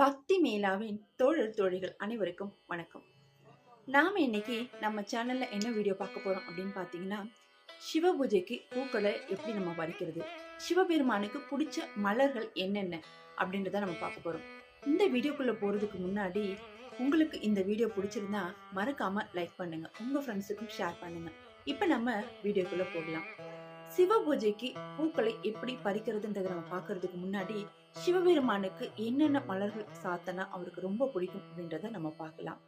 பக்தி மேலாவின் தோழர் தோழிகள் அனைவருக்கும் வணக்கம். நாம் இன்னைக்கு நம்ம சேனல்ல என்ன வீடியோ பார்க்க போறோம் அப்படின்னு பார்த்தீங்கன்னா சிவ பூஜைக்கு பூக்களை எப்படி நம்ம பறிக்கிறது சிவபெருமானுக்கு பிடிச்ச மலர்கள் என்னென்ன அப்படின்றத நம்ம பார்க்க போறோம். இந்த வீடியோக்குள்ள போறதுக்கு முன்னாடி உங்களுக்கு இந்த வீடியோ பிடிச்சிருந்தா மறக்காம லைக் பண்ணுங்க. உங்க ஃப்ரெண்ட்ஸுக்கும் ஷேர் பண்ணுங்க. இப்போ நம்ம வீடியோக்குள்ள போகலாம். சிவ பூஜைக்கு பூக்களை எப்படி பறிக்கிறதுன்றதை நம்ம பார்க்கறதுக்கு முன்னாடி சிவபெருமானுக்கு என்னென்ன மலர்கள் சாத்தனா அவருக்கு ரொம்ப பிடிக்கும் அப்படின்றத நம்ம பார்க்கலாம்.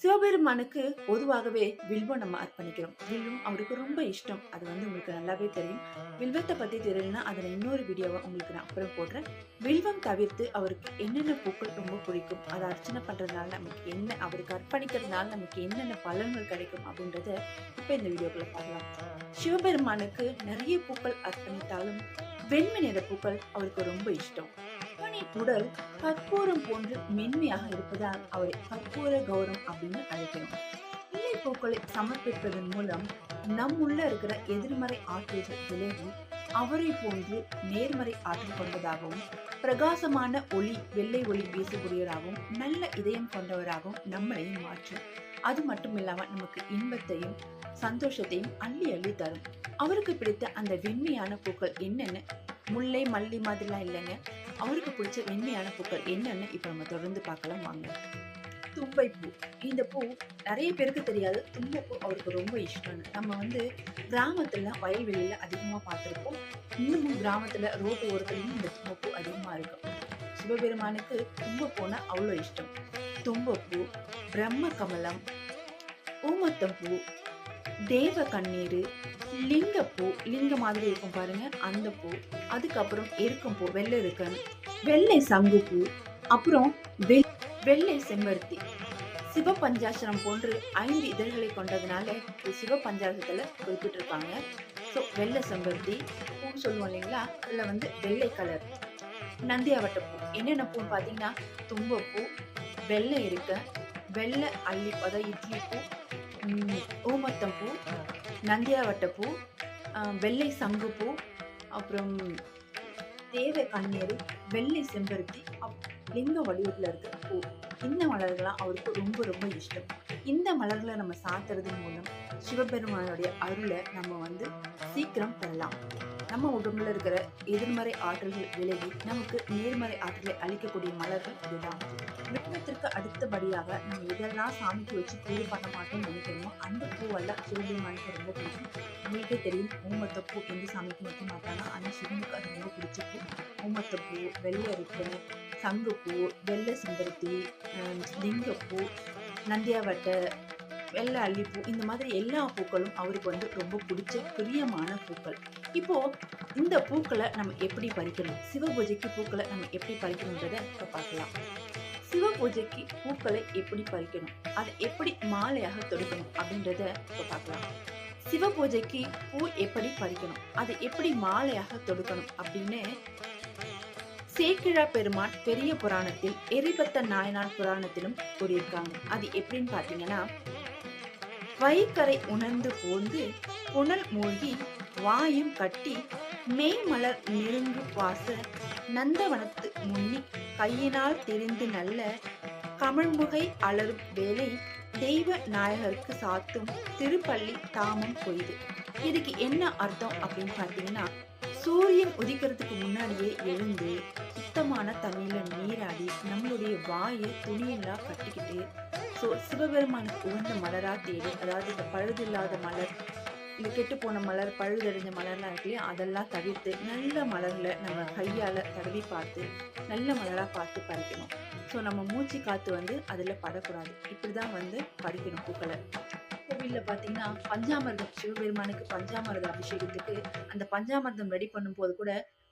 சிவபெருமானுக்கு பொதுவாகவே வில்வம் நம்ம அர்ப்பணிக்கிறோம். வில்வம் அவருக்கு ரொம்ப இஷ்டம். அது வந்து உங்களுக்கு நல்லாவே தெரியும். வில்வத்தை பத்தி தெரியலனா அதுல இன்னொரு வீடியோவை உங்களுக்கு நான் அப்புறம் போடுறேன். வில்வம் தவிர்த்து அவருக்கு என்னென்ன பூக்கள் ரொம்ப பிடிக்கும்? அதை அர்ச்சனை பண்றதுனால நமக்கு என்ன அவருக்கு அர்ப்பணிக்கிறதுனால நமக்கு என்னென்ன பலன்கள் கிடைக்கும் அப்படின்றத இப்ப இந்த வீடியோக்குள்ள பார்க்கலாம். சிவபெருமானுக்கு நிறைய பூக்கள் அர்ப்பணித்தாலும் வெண்மை நிற பூக்கள் அவருக்கு ரொம்ப இஷ்டம். சிவனின் உடல் கற்பூரம் போன்று மென்மையாக இருப்பதால் அவரை கற்பூர கௌரம் அப்படின்னு அழைக்கிறோம். முல்லை பூக்களை சமர்ப்பிப்பதன் மூலம் நம் உள்ள இருக்கிற எதிர்மறை ஆற்றல்கள் விலகி அவரை போன்று நேர்மறை ஆற்றல் கொண்டதாகவும் பிரகாசமான ஒளி வெள்ளை ஒளி வீசக்கூடியவராகவும் நல்ல இதயம் கொண்டவராகவும் நம்மளையும் மாற்றும். அது மட்டும் இல்லாமல் நமக்கு இன்பத்தையும் சந்தோஷத்தையும் அள்ளி அள்ளி தரும். அவருக்கு பிடித்த அந்த வெண்மையான பூக்கள் என்னென்ன? முல்லை மல்லி மாதிரிலாம் இல்லைங்க. அவருக்கு பிடிச்ச வெண்மையான பூக்கள் என்னன்னு இப்போ நம்ம தொடர்ந்து பார்க்கலாம் வாங்க. தும்பை பூ. இந்த பூ நிறைய பேருக்கு தெரியாது. தும்பைப்பூ அவருக்கு ரொம்ப இஷ்டம்னு நம்ம வந்து கிராமத்துல வயல்வெளியில அதிகமா பார்த்துருப்போம். இன்னமும் கிராமத்துல ரோட்டு ஓரத்துலையும் இந்த தும்பைப்பூ அதிகமா இருக்கும். சிவபெருமானுக்கு தும்பைப்பூனா அவ்வளோ இஷ்டம். தும்பைப்பூ பிரம்ம கமலம் ஊமத்தம்பூ தேவ கண்ணீர் லிங்கப்பூ லிங்க மாதிரி இருக்கும் பாருங்க அந்த பூ. அதுக்கப்புறம் இருக்கும் பூ வெள்ளை இருக்கன் வெள்ளை சங்கு பூ அப்புறம் வெ- வெள்ளை செம்பருத்தி. சிவபஞ்சாசனம் போன்று ஐந்து இதழ்களை கொண்டதுனால இது சிவபஞ்சாசத்துல குறிப்பிட்டிருப்பாங்க. ஸோ வெள்ளை செம்பருத்தி பூன்னு சொல்லுவோம் இல்லைங்களா? அதில் வந்து வெள்ளை கலர் நந்தியாவட்ட பூ. என்னென்ன பூன்னு பார்த்தீங்கன்னா தும்பப்பூ வெள்ளை இருக்க வெள்ளை அள்ளி அதாவது இட்லி பூ ம், ஊமத்தம் பூ நந்தியாவட்ட பூ வெள்ளை சங்குப்பூ அப்புறம் தேவ கண்ணீர் வெள்ளை செம்பருத்தி அப்- லிங்க வடிவத்தில் இருக்கிற பூ. இந்த மலர்கள்லாம் அவருக்கு ரொம்ப ரொம்ப இஷ்டம். இந்த மலர்களை நம்ம சாத்துறது மூலம் சிவபெருமானுடைய அருளை நம்ம வந்து சீக்கிரம் பெறலாம். நம்ம உடம்புல இருக்கிற எதிர்மறை ஆற்றல்கள் விலகி நமக்கு நேர்மறை ஆற்றலை அளிக்கக்கூடிய மலர்கள் இதுதான். விக்னத்திற்கு அடுத்தபடியாக நம்ம எதெல்லாம் சாமிக்கு வச்சு பூஜை பண்ண மாட்டோம்னு நினைக்கிறோமோ அந்த பூவெல்லாம் சிவபெருமானுக்கு ரொம்ப பிடிக்கும். உங்களுக்கே தெரியும் ஊமத்த பூ எந்த சாமிக்கு வைக்க மாட்டாங்க ஆனால் சிவனுக்கு அது ரொம்ப பிடிச்ச பூ. ஊமத்த பூ வெள்ளை அரிக்கை சங்குப்பூ வெள்ளை செம்பருத்தி லிங்கப்பூ நந்தியாவட்டை வெள்ளை அல்லிப்பூ இந்த மாதிரி எல்லா பூக்களும் அவருக்கு வந்து ரொம்ப பிடிச்ச பிரியமான பூக்கள். இப்போ இந்த பூக்களை நம்ம எப்படி பறிக்கணும்? சிவ பூஜைக்கு பூக்களை நம்ம எப்படி பறிக்கணுன்றதை இப்போ பார்க்கலாம். சிவ பூஜைக்கு பூக்களை எப்படி பறிக்கணும்? அதை எப்படி மாலையாக தொடுக்கணும்? அப்படின்றத இப்போ பார்க்கலாம். சிவ பூஜைக்கு பூ எப்படி பறிக்கணும்? அதை எப்படி மாலையாக தொடுக்கணும்? அப்படின்னு சேக்கிழா பெருமான் பெரிய புராணத்தில் எரிபத்த நாயனார் புராணத்திலும் கூறியிருக்காங்க. அது எப்படின்னு பார்த்தீங்கன்னா வைகரை உணர்ந்து போந்து புனல் மூழ்கி வாயும் கட்டி மேய்மலர் நெருங்கு வாச நந்தவனத்து முன்னி கையினால் தெரிந்து நல்ல கமழ்முகை அலரும் வேலை தெய்வ நாயகருக்கு சாத்தும் திருப்பள்ளி தாமம் கொய்து இதுக்கு என்ன அர்த்தம் அப்படின்னு பார்த்தீங்கன்னா சூரியன் உதிக்கிறதுக்கு முன்னாடியே எழுந்து சுத்தமான தண்ணியில நீராடி நம்மளுடைய வாயை துணியெல்லாம் கட்டிக்கிட்டு ஸோ சிவபெருமானுக்கு உகந்த மலராக தேடி அதாவது இந்த பழுதில்லாத மலர் இந்த கெட்டு போன மலர் பழுதடைஞ்ச மலர்லாம் இருக்கு அதெல்லாம் தவிர்த்து நல்ல மலர்களை நம்ம கையால் தடவி பார்த்து நல்ல மலராக பார்த்து பறிக்கணும். ஸோ நம்ம மூச்சு காற்று வந்து அதில் படக்கூடாது. இப்படி தான் வந்து பறிக்கணும் பூக்களை. கோவிலில் பார்த்தீங்கன்னா பஞ்சாமிர்தம் சிவபெருமானுக்கு பஞ்சாமிர்த அபிஷேகத்துக்கு அந்த பஞ்சாமிர்தம் ரெடி பண்ணும்போது கூட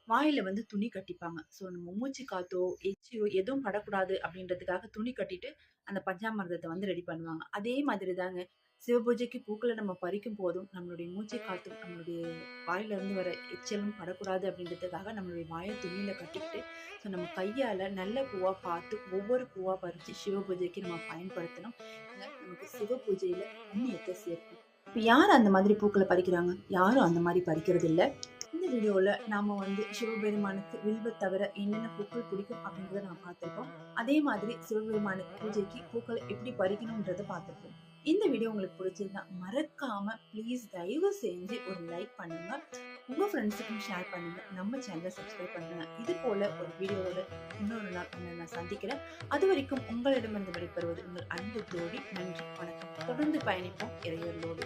வாயில வந்து துணி கட்டிப்பாங்க. ஸோ நம்ம மூச்சு காத்தோ எச்சியோ எதுவும் படக்கூடாது அப்படின்றதுக்காக துணி கட்டிட்டு அந்த பஞ்சாமிரதத்தை வந்து ரெடி பண்ணுவாங்க. அதே மாதிரி தாங்க சிவபூஜைக்கு பூக்களை நம்ம பறிக்கும் போதும் நம்மளுடைய மூச்சை காத்தும் நம்மளுடைய வாயிலிருந்து வர எச்சலும் படக்கூடாது அப்படின்றதுக்காக நம்மளுடைய வாயை துணியில் கட்டிக்கிட்டு ஸோ நம்ம கையால் நல்ல பூவாக பார்த்து ஒவ்வொரு பூவாக பறித்து சிவபூஜைக்கு நம்ம பயன்படுத்தணும். இது நமக்கு சிவபூஜையில புண்ணியத்தை சேர்க்கும். இப்போ யார் அந்த மாதிரி பூக்களை பறிக்கிறாங்க? யாரும் அந்த மாதிரி பறிக்கிறது இல்லை இந்த வீடியோவில் நாம் வந்து சிவபெருமானுக்கு வில்வ தவிர என்னென்ன பூக்கள் பிடிக்கும் அப்படின்றத நான் பார்த்துருக்கோம். அதே மாதிரி சிவபெருமானுக்கு பூஜைக்கு பூக்களை எப்படி பறிக்கணுன்றதை பார்த்துருக்கோம். இந்த வீடியோ உங்களுக்கு பிடிச்சிருந்தா மறக்காம ப்ளீஸ் தயவு செஞ்சு ஒரு லைக் பண்ணுங்க. உங்க ஃப்ரெண்ட்ஸுக்கும் ஷேர் பண்ணுங்க. நம்ம சேனலை சப்ஸ்கிரைப் பண்ணுங்க. இது போல ஒரு வீடியோவோட இன்னொரு நாள் நான் சந்திக்கிறேன். அது வரைக்கும் உங்களிடமிருந்து விடைபெறுவது உங்கள் அன்பு ஜோடி. நன்றி வணக்கம். தொடர்ந்து பயணிப்போம். இறையர்களோடு